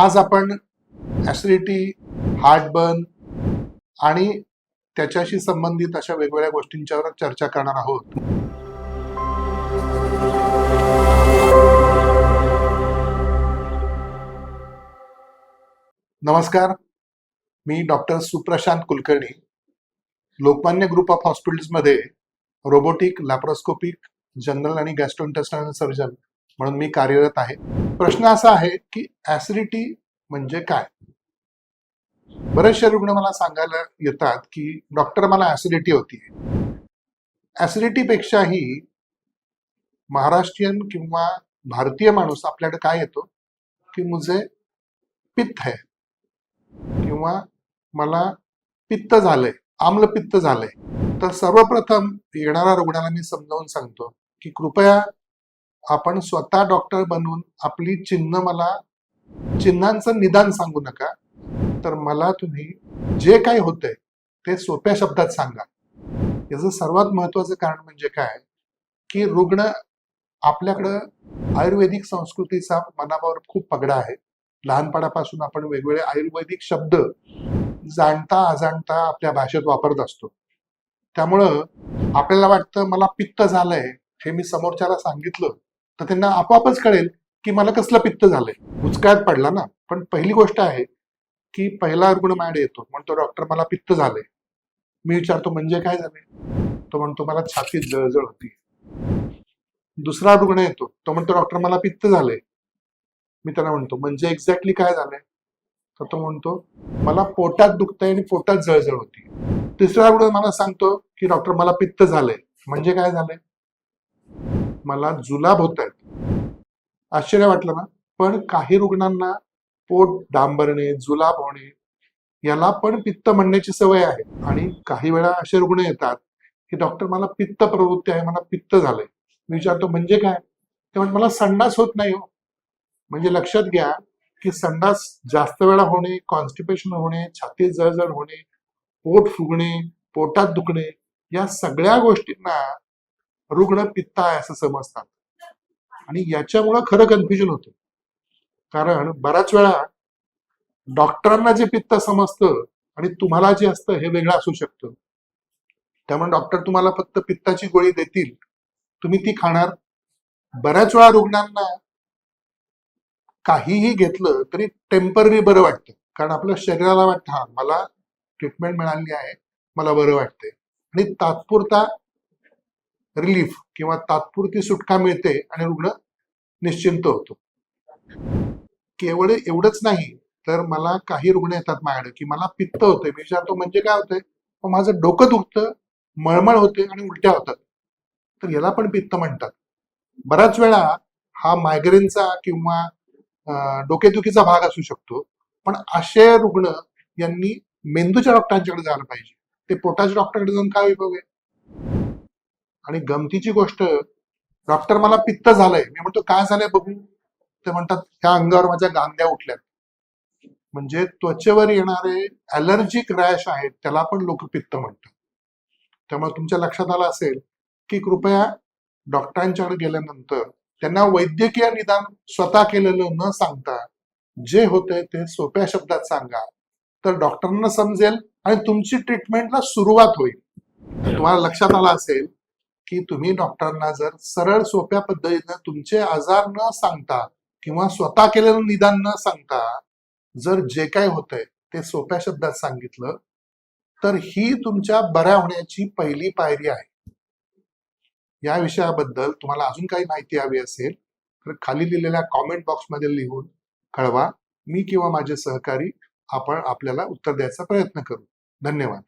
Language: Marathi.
आज आपण ऍसिडिटी हार्टबर्न आणि त्याच्याशी संबंधित अशा वेगवेगळ्या गोष्टींच्यावर चर्चा करणार आहोत. नमस्कार. मी doctor Suprashant Kulkarni. Lokmanya group of हॉस्पिटल्समध्ये रोबोटिक लॅप्रोस्कोपिक जनरल आणि गॅस्ट्रोइंटेस्टनल सर्जन म्हणून मी कार्यरत आहे. प्रश्न असा आहे की ऍसिडिटी म्हणजे काय? बरेचसे रुग्ण मला सांगायला येतात की डॉक्टर मला ऍसिडिटी होती. ऍसिडिटी पेक्षाही महाराष्ट्रीयन किंवा भारतीय माणूस आपल्याकडे काय येतो? की मुझे पित्त है. किंवा मला पित्त झालंय आम्लपित्त झालंय. तर सर्वप्रथम येणाऱ्या रुग्णाला मी समजावून सांगतो की कृपया आपण स्वतः डॉक्टर बनून आपली चिन्ह मला चिन्हांचं निदान सांगू नका तर मला तुम्ही जे काही होतंय ते सोप्या शब्दात सांगा. याचं सर्वात महत्वाचं कारण म्हणजे काय? की रुग्ण आपल्याकडं आयुर्वेदिक संस्कृतीचा मनावर खूप पगडा आहे. लहानपणापासून आपण वेगवेगळे आयुर्वेदिक शब्द जाणता अजाणता आपल्या भाषेत वापरत असतो. त्यामुळं आपल्याला वाटतं मला पित्त झालंय. हे मी समोरच्याला सांगितलं तर त्यांना आपोआपच कळेल की मला कसलं पित्त झालंय. उचकायत पडला ना. पण पहिली गोष्ट आहे की पहिला रुग्ण माझ्याकडे येतो. म्हणतो डॉक्टर मला पित्त झालंय. मी विचारतो म्हणजे काय झालंय? तो म्हणतो मला छातीत जळजळ होती. दुसरा रुग्ण येतो. तो म्हणतो डॉक्टर मला पित्त झालंय. मी त्यांना म्हणतो म्हणजे एक्झॅक्टली काय झालंय? तर तो म्हणतो मला पोटात दुखतंय आणि पोटात जळजळ होती. तिसरा रुग्ण मला सांगतो की डॉक्टर मला पित्त झालंय. म्हणजे काय झालंय? मला जुलाब होत आहेत आश्चर्य वाटलं ना? पण काही रुग्णांना पोट डांबरणे जुलाब होणे याला पण पित्त म्हणण्याची सवय आहे. आणि काही वेळा असे रुग्ण येतात की डॉक्टर मला पित्त प्रवृत्ती आहे मला पित्त झालंय. मी विचारतो म्हणजे काय? ते म्हणजे मला संडास होत नाही हो. म्हणजे लक्षात घ्या की संडास जास्त वेळा होणे कॉन्स्टिपेशन होणे छाती जळजळ होणे पोट फुगणे पोटात दुखणे या सगळ्या गोष्टींना रुग्ण पित्त आहे असं समजतात. आणि याच्यामुळं खरं कन्फ्युजन होतं. कारण बऱ्याच वेळा डॉक्टरांना जे पित्त समजतं आणि तुम्हाला जे असतं हे वेगळं असू शकतं. त्यामुळे डॉक्टर तुम्हाला फक्त पित्ताची गोळी देतील. तुम्ही ती खाणार. बऱ्याच वेळा रुग्णांना काहीही घेतलं तरी टेंपररी बरं वाटतं. कारण आपल्या शरीराला वाटतं हा मला ट्रीटमेंट मिळाली आहे मला बरं वाटतंय. आणि तात्पुरता रिलीफ किंवा तात्पुरती सुटका मिळते आणि रुग्ण निश्चिंत होतो. केवळ एवढंच नाही तर मला काही रुग्ण येतात माझ्याकडे की मला पित्त होते मी विचारतो म्हणजे काय होतंय? मग माझं डोकं दुखतं मळमळ होते आणि उलट्या होतात. तर याला पण पित्त म्हणतात. बऱ्याच वेळा हा मायग्रेनचा किंवा डोकेदुखीचा भाग असू शकतो पण असे रुग्ण यांनी मेंदूच्या डॉक्टरांच्याकडे जायला पाहिजे. ते पोटाच्या डॉक्टरकडे जाऊन काय विभाग आहे आणि गमतीची गोष्ट डॉक्टर मला पित्त झालंय. मी म्हणतो काय झालंय बघू ते म्हणतात त्या अंगावर माझ्या गांद्या उठल्यात. म्हणजे त्वचेवर येणारे अलर्जिक रॅश आहेत त्याला पण लोक पित्त म्हणतात. त्यामुळे तुमच्या लक्षात आलं असेल की कृपया डॉक्टरांच्याकडे गेल्यानंतर त्यांना वैद्यकीय निदान स्वतः केलेलं न सांगता जे होते ते सोप्या शब्दात सांगा. तर डॉक्टरांना समजेल आणि तुमची ट्रीटमेंटला सुरुवात होईल. तुम्हाला लक्षात आलं असेल की तुम्ही डॉक्टरांना जर सरळ सोप्या पद्धतीनं तुमचे आजार न सांगता किंवा स्वतः केलेलं निदान न सांगता जर जे काय होतंय ते सोप्या शब्दात सांगितलं तर ही तुमच्या बऱ्या होण्याची पहिली पायरी आहे. या विषयाबद्दल तुम्हाला अजून काही माहिती हवी असेल तर खाली लिहिलेल्या कॉमेंट बॉक्समध्ये लिहून कळवा. मी किंवा माझे सहकारी आपण आपल्याला उत्तर द्यायचा प्रयत्न करू. धन्यवाद.